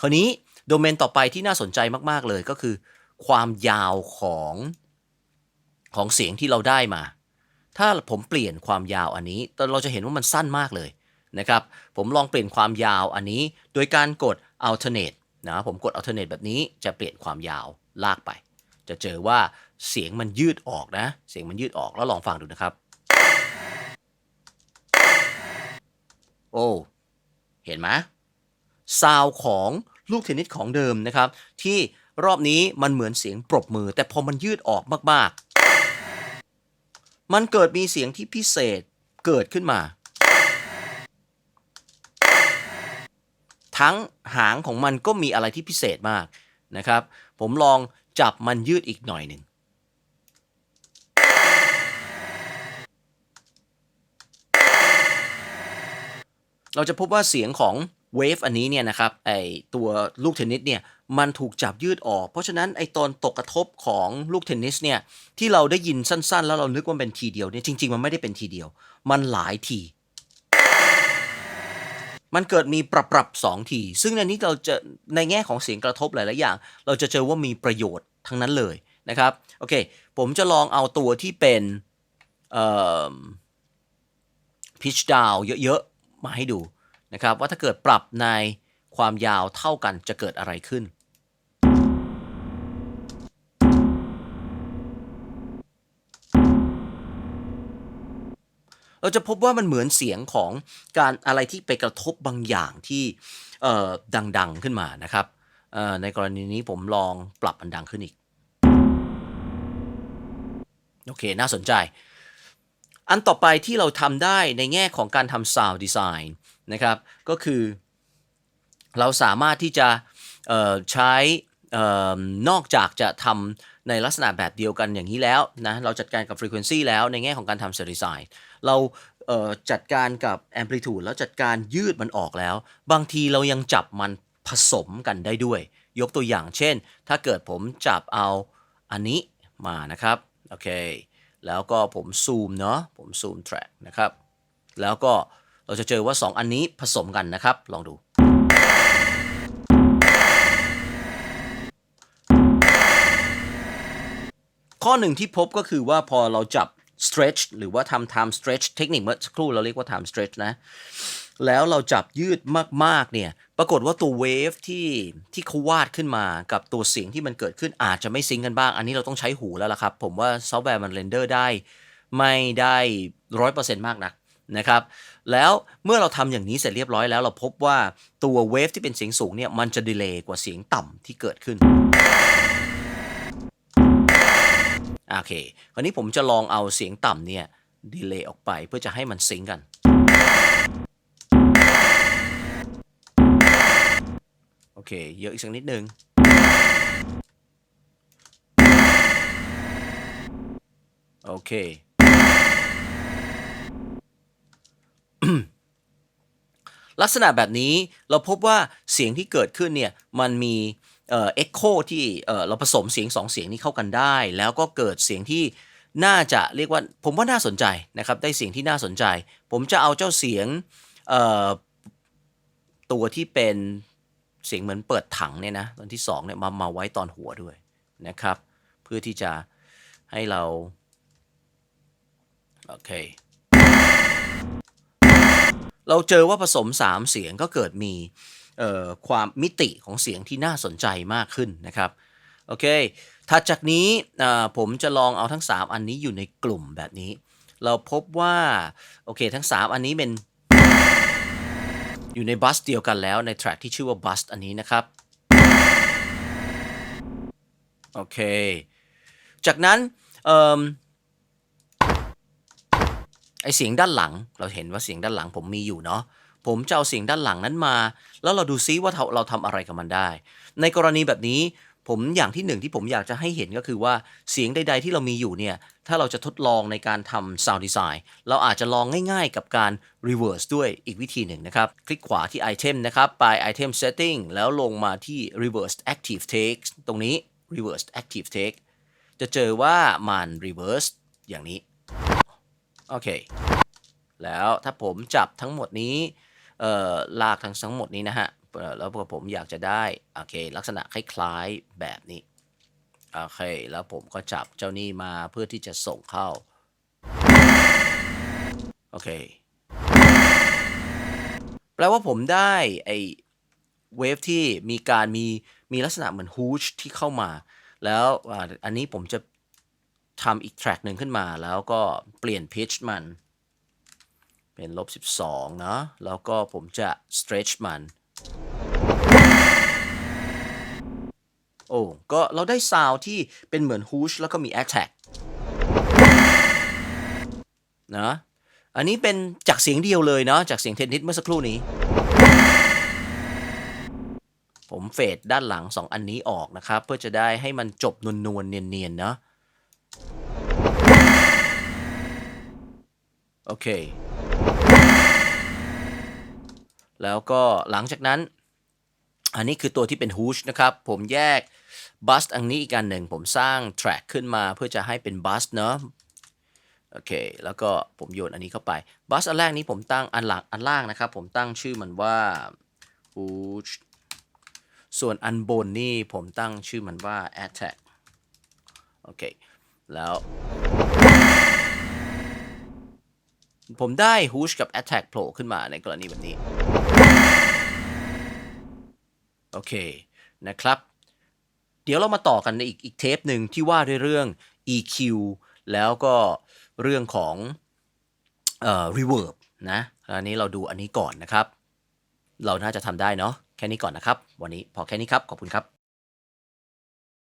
คราวนี้โดเมนต่อไปที่น่าสนใจมาก ๆ เลยก็คือ ความยาวของของเสียงที่เราได้มา ถ้าผมเปลี่ยนความยาวอันนี้เราจะเห็นว่ามันสั้นมากเลยนะครับ ผมลองเปลี่ยนความยาวอันนี้ โดยการกด alternate นะผมกด alternate แบบนี้จะเปลี่ยนความยาวลากไป จะเจอว่าเสียงมันยืดออกนะ เสียงมันยืดออกแล้วลองฟังดูนะครับ โอ้ เห็นไหม ซาวของลูกเทนนิสของเดิมนะครับ ที่รอบนี้มันเหมือนเสียงปรบมือ แต่พอมันยืดออกมากๆ มันเกิดมีเสียงที่พิเศษเกิดขึ้นมา ทั้งหางของมันก็มีอะไรที่พิเศษมากนะครับ ผมลองจับมันยืดอีกหน่อยหนึ่งเราจะพบว่าเสียงของ เวฟอันนี้เนี่ยนะครับไอตัวลูกเทนนิสเนี่ยมันถูกจับยืดออก เพราะฉะนั้นไอตอนตกกระทบของลูกเทนนิสเนี่ยที่เราได้ยินสั้นๆ แล้วเรานึกว่าเป็นทีเดียวเนี่ยจริง ๆ มันไม่ได้เป็นทีเดียว มันหลายที มันเกิดมีปรับปรับสองที ซึ่งในนี้เราจะในแง่ของเสียงกระทบหลายๆอย่าง เราจะเจอว่ามีประโยชน์ทั้งนั้นเลยนะครับโอเค ผมจะลองเอาตัวที่เป็นพิชดาวเยอะๆ มาให้ดู นะครับว่าถ้าเกิดปรับในความยาวเท่ากันจะเกิดอะไรขึ้น เราจะพบว่ามันเหมือนเสียงของการอะไรที่ไปกระทบบางอย่างที่ดังๆขึ้นมานะครับในกรณีนี้ผมลองปรับมันดังขึ้นอีก โอเค น่าสนใจ อันต่อไปที่เราทำได้ในแง่ของการทำ sound design นะครับก็คือเราสามารถที่จะใช้นอกจากจะทำในลักษณะแบบเดียวกันอย่างนี้แล้วนะเราจัดการกับ frequency แล้วในแง่ของการทำ set design เราจัดการกับ amplitude แล้วจัดการยืดมันออกแล้ว บางทีเรายังจับมันผสมกันได้ด้วย ยกตัวอย่างเช่น ถ้าเกิดผมจับเอาอันนี้มานะครับโอเคแล้วก็ผมซูมเนาะผมซูม track นะครับแล้วก็ เราจะเจอว่า 2 อันนี้ผสมกันนะครับ ลองดู ข้อหนึ่งที่พบก็คือว่าพอเราจับ stretch หรือว่าทำ time stretch เทคนิคเมื่อสักครู่เราเรียกว่า time stretch นะ แล้วเราจับยืดมาก ๆ เนี่ย ปรากฏว่าตัวเวฟที่ที่เขาวาดขึ้นมากับตัวเสียงที่มันเกิดขึ้นอาจจะไม่ซิงกันบ้าง อันนี้เราต้องใช้หูแล้วล่ะครับ ผมว่าซอฟต์แวร์มันเรนเดอร์ได้ ไม่ได้ร้อยเปอร์เซ็นต์มากนัก นะครับ แล้วเมื่อเราทำอย่างนี้เสร็จเรียบร้อยแล้วเราพบว่าตัวเวฟที่เป็นเสียงสูงเนี่ยมันจะดีเลย์กว่าเสียงต่ำที่เกิดขึ้นโอเค คราวนี้ผมจะลองเอาเสียงต่ำเนี่ยดีเลย์ออกไปเพื่อจะให้มันซิงกัน โอเค เยอะอีกสักนิดนึง โอเค ลักษณะแบบนี้เราพบว่าเสียงที่เกิดขึ้นเนี่ยมันมีเอ็กโคที่เราผสมเสียงสองเสียงนี้เข้ากันได้ แล้วก็เกิดเสียงที่น่าจะเรียกว่าผมว่าน่าสนใจนะครับ ได้เสียงที่น่าสนใจ ผมจะเอาเจ้าเสียงตัวที่เป็นเสียงเหมือนเปิดถังเนี่ยนะตอนที่2เนี่ยมามาไว้ตอนหัวด้วยนะครับ เพื่อที่จะให้เรา โอเค เราเจอว่าผสม 3 เสียงก็เกิดมีความมิติของเสียงที่น่าสนใจมากขึ้นนะครับโอเคถัดจากนี้ผมจะลองเอาทั้ง 3 อันนี้อยู่ในกลุ่มแบบนี้ เราพบว่าโอเคทั้ง 3 อันนี้เป็นอยู่ในบัสเดียวกันแล้วในแทร็กที่ชื่อว่าบัสอันนี้นะครับโอเค จากนั้น ไอเสียงด้านหลังเราเห็นว่าเสียงด้านหลังผมมีอยู่เนาะผมจะเอาเสียงด้านหลังนั้นมา แล้วเราดูซิว่าเราทำอะไรกับมันได้ ในกรณีแบบนี้ผมอย่างที่หนึ่งที่ผมอยากจะให้เห็นก็คือว่าเสียงใด ๆ ที่เรามีอยู่เนี่ย ถ้าเราจะทดลองในการทำ sound design เราอาจจะลองง่ายๆ กับการ reverse ด้วยอีกวิธีหนึ่งนะครับ คลิกขวาที่ item นะครับ ไป item setting แล้วลงมาที่ reverse active take ตรงนี้ reverse active take จะเจอว่ามัน reverse อย่างนี้ โอเค แล้วถ้าผมจับทั้งหมดนี้ลากทั้งทั้งหมดนี้นะฮะ แล้วพอผมอยากจะได้โอเค ลักษณะคล้ายๆแบบนี้โอเค แล้วผมก็จับเจ้านี่มาเพื่อที่จะส่งเข้า โอเค แปลว่าผมได้ไอเวฟที่มีการมีมีลักษณะเหมือนฮูชที่เข้ามา แล้วอันนี้ผมจะ ทำอีกแทร็กหนึ่งขึ้นมาแล้วก็เปลี่ยนพิชมัน เป็นลบ 12 เนาะแล้วก็ผมจะ stretch มัน โอ้ ก็เราได้ซาวที่เป็นเหมือนฮูชแล้วก็มี attack นะอันนี้เป็นจากเสียงเดียวเลยเนาะจากเสียงเทนนิสเมื่อสักครู่นี้ ผมเฟดด้านหลัง 2 อันนี้ออกนะครับ เพื่อจะได้ให้มันจบนวลๆเนียนๆเนาะ โอเค แล้วก็หลังจากนั้น อันนี้คือตัวที่เป็นฮูชนะครับ ผมแยกบัสอันนี้อีกอันหนึ่ง ผมสร้างแทร็กขึ้นมาเพื่อจะให้เป็นบัสเนาะโอเค แล้วก็ผมโยนอันนี้เข้าไป บัสอันแรกนี้ผมตั้งอันหลังอันล่างนะครับ ผมตั้งชื่อมันว่าฮูชส่วนอันบนนี่ผมตั้งชื่อมันว่า attack โอเค แล้ว ผมได้ฮูชกับ attack โผล่ขึ้นมาในกรณีแบบนี้ โอเคนะครับ เดี๋ยวเรามาต่อกันในอีกอีกเทปหนึ่งที่ว่าด้วยเรื่อง EQ แล้วก็เรื่องของเอ่อ reverb นะอันนี้เราดูอันนี้ก่อนนะครับ เราน่าจะทำได้เนาะ แค่นี้ก่อนนะครับ วันนี้พอแค่นี้ครับ ขอบคุณครับ